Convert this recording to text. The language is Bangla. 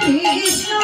কৃষ্ণ